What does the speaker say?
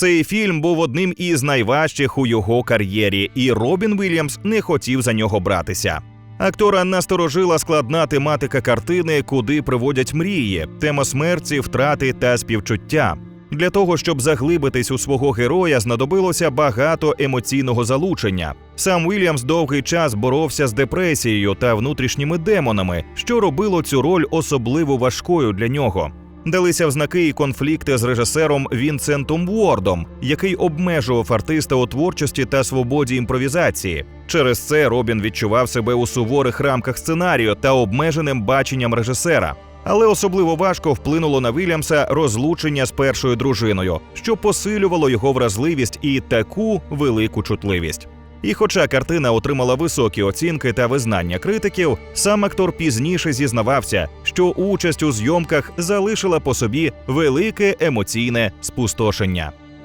Цей фільм був одним із найважчих у його кар'єрі, і Робін Вільямс не хотів за нього братися. Актора насторожила складна тематика картини, куди приводять мрії, тема смерті, втрати та співчуття. Для того, щоб заглибитись у свого героя, знадобилося багато емоційного залучення. Сам Вільямс довгий час боровся з депресією та внутрішніми демонами, що робило цю роль особливо важкою для нього. Далися в знаки і конфлікти з режисером Вінсентом Уордом, який обмежував артиста у творчості та свободі імпровізації. Через це Робін відчував себе у суворих рамках сценарію та обмеженим баченням режисера. Але особливо важко вплинуло на Вільямса розлучення з першою дружиною, що посилювало його вразливість і таку велику чутливість. І хоча картина отримала високі оцінки та визнання критиків, сам актор пізніше зізнавався, що участь у зйомках залишила по собі велике емоційне спустошення.